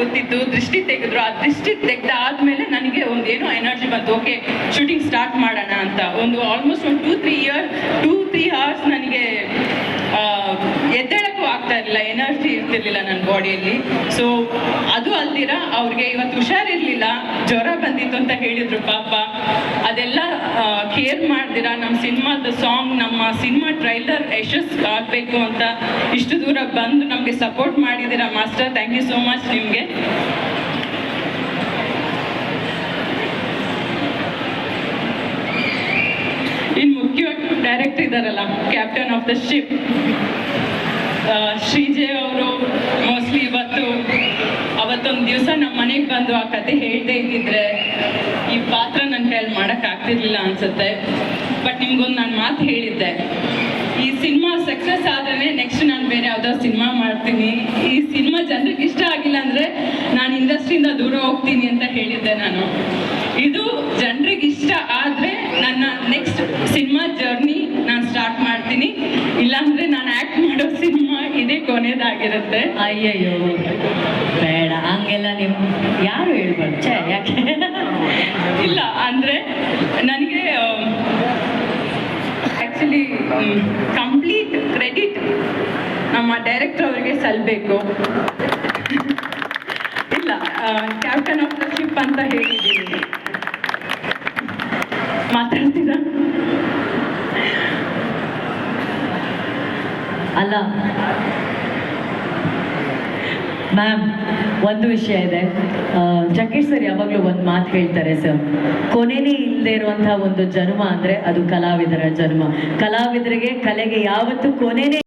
ಗೊತ್ತಿತ್ತು, ದೃಷ್ಟಿ ತೆಗೆದ್ರು. ಆ ದೃಷ್ಟಿ ತೆಗೆದಾದ್ಮೇಲೆ ನನಗೆ ಒಂದೇನೋ ಎನರ್ಜಿ ಬಂತು. ಓಕೆ ಶೂಟಿಂಗ್ ಸ್ಟಾರ್ಟ್ ಮಾಡೋಣ ಅಂತ. ಒಂದು ಆಲ್ಮೋಸ್ಟ್ ಒಂದು two three year two three hours ನನಗೆ ಎದ್ದೇಳಕ್ಕೂ ಆಗ್ತಾ ಇರಲಿಲ್ಲ. ಎನರ್ಜಿ ಇರ್ತಿರ್ಲಿಲ್ಲ ನನ್ನ ಬಾಡಿಯಲ್ಲಿ ಸೊ ಅದು ಅಲ್ದಿರ, ಅವ್ರಿಗೆ ಇವತ್ತು ಹುಷಾರಿರ್ಲಿಲ್ಲ. ಜ್ವರ ಬಂದಿತ್ತು ಅಂತ ಹೇಳಿದ್ರು ಪಾಪ. ಅದೆಲ್ಲ ಕೇರ್ ಮಾಡ್ದಿರಾ ನಮ್ಮ ಸಿನಿಮಾದ ಸಾಂಗ್ ನಮ್ಮ ಸಿನಿಮಾ ಟ್ರೈಲರ್ ಯಶಸ್ಸು ಆಗಬೇಕು ಅಂತ ಇಷ್ಟು ದೂರ ಬಂದು ನಮಗೆ ಸಪೋರ್ಟ್ ಮಾಡಿದ್ದೀರಾ master? Thank you so much ನಿಮಗೆ. ಇನ್ನು ಮುಖ್ಯವಾಗಿ ಡೈರೆಕ್ಟರ್ ಇದ್ದಾರಲ್ಲ captain of the ship Shrijay ಅವರು ಮೋಸ್ಟ್ಲಿ ಇವತ್ತು, ಅವತ್ತೊಂದು ದಿವಸ ನಮ್ಮ ಮನೆಗೆ ಬಂದು ಆ ಕತೆ ಹೇಳ್ದೇ ಇದ್ದಿದ್ರೆ ಈ ಪಾತ್ರ ನನ್ನ ಕೈಯಲ್ಲಿ ಮಾಡಕ್ ಆಗ್ತಿರ್ಲಿಲ್ಲ ಅನ್ಸುತ್ತೆ. ಬಟ್ ನಿಮ್ಗೊಂದು ನಾನು ಮಾತು ಹೇಳಿದ್ದೆ. ಈ ಸಿನಿಮಾ ಸಕ್ಸಸ್ ಆದ್ರೆ ನೆಕ್ಸ್ಟ್ ನಾನು ಬೇರೆ ಯಾವ್ದೋ ಸಿನಿಮಾ ಮಾಡ್ತೀನಿ. ಈ ಸಿನಿಮಾ ಜನರಿಗೆ ಇಷ್ಟ ಆಗಿಲ್ಲ ಅಂದ್ರೆ ನಾನು ಇಂಡಸ್ಟ್ರಿಯಿಂದ ದೂರ ಹೋಗ್ತೀನಿ ಅಂತ ಹೇಳಿದ್ದೆ ನಾನು. ಇದು ಜನರಿಗೆ ಇಷ್ಟ ಆದ್ರೆ ನನ್ನ ನೆಕ್ಸ್ಟ್ ಸಿನಿಮಾ ಜರ್ನಿ ನಾನು ಸ್ಟಾರ್ಟ್ ಮಾಡ್ತೀನಿ. ಇಲ್ಲಾಂದ್ರೆ ನಾನು ಆಕ್ಟ್ ಮಾಡೋ ಸಿನಿಮಾ ಇದೇ ಕೊನೆಯದಾಗಿರುತ್ತೆ ಅಯ್ಯಯ್ಯೋ, ಬೇಡ. ಹಂಗೆಲ್ಲ ನೀವು ಯಾರು ಹೇಳ್ಬಾರ್ದು? ಯಾಕೆ ಇಲ್ಲ ಅಂದ್ರೆ ನನಗೆ ಕಂಪ್ಲೀಟ್ ಕ್ರೆಡಿಟ್ ನಮ್ಮ ಡೈರೆಕ್ಟರ್ ಅವರಿಗೆ ಸಲ್ಲಬೇಕು ಇಲ್ಲ ಕ್ಯಾಪ್ಟನ್ ಆಫ್ ದ ಶಿಪ್ ಅಂತ ಹೇಳಿದ್ದೀನಿ. ಮಾತಾಡ್ತೀರಾ? ಅಲ್ಲ ಮ್ಯಾಮ್ ಒಂದು ವಿಷಯ ಇದೆ. ಜಗ್ಗೇಶ್ ಸರ್ ಯಾವಾಗಲೂ ಒಂದು ಮಾತು ಹೇಳ್ತಾರೆ ಸರ್ ಕೊನೆನೇ ಇಲ್ಲದೆ ಇರುವಂತಹ ಒಂದು ಜನ್ಮ ಅಂದ್ರೆ ಅದು ಕಲಾವಿದರ ಜನ್ಮ. ಕಲಾವಿದರಿಗೆ ಕಲೆಗೆ ಯಾವತ್ತೂ ಕೊನೆನೇ